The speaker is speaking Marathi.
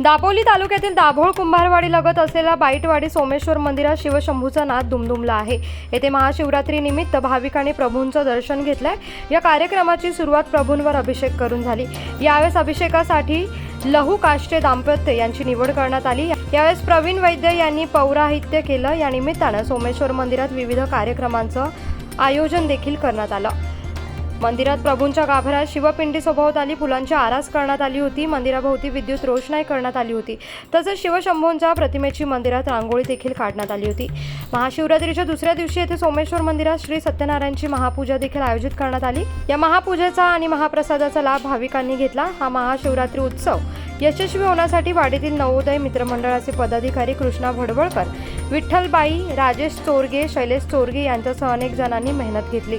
दापोली तालुक्यातील दाभोळ कुंभारवाडी लगत असलेल्या बाईटवाडी सोमेश्वर मंदिरात शिवशंभूचा नाद दुमदुमला आहे. येथे महाशिवरात्री निमित्त भाविकांनी प्रभूंचं दर्शन घेतलंय. या कार्यक्रमाची सुरुवात प्रभूंवर अभिषेक करून झाली. यावेळेस अभिषेकासाठी लहू काष्टे दाम्पत्य यांची निवड करण्यात आली. यावेळेस प्रवीण वैद्य यांनी पौराहित्य केलं. या निमित्तानं सोमेश्वर मंदिरात विविध कार्यक्रमांचं आयोजन देखील करण्यात आलं. मंदिरात प्रभूंच्या गाभाऱ्यात शिवपिंडी सभोवताली फुलांची आरास करण्यात आली होती मंदिराभोवती विद्युत रोषणाई करण्यात आली होती. तसेच शिवशंभूंच्या प्रतिमेची मंदिरात रांगोळी देखील काढण्यात आली होती. महाशिवरात्रीच्या दुसऱ्या दिवशी येथे सोमेश्वर मंदिरात श्री सत्यनारायणची महापूजा देखील आयोजित करण्यात आली. या महापूजेचा आणि महाप्रसादाचा लाभ भाविकांनी घेतला. हा महाशिवरात्री उत्सव यशस्वी होण्यासाठी वाडीतील नवोदय मित्रमंडळाचे पदाधिकारी कृष्णा भडवळकर विठ्ठलबाई राजेश चोरगे शैलेश चोरगे यांच्यासह अनेक जणांनी मेहनत घेतली.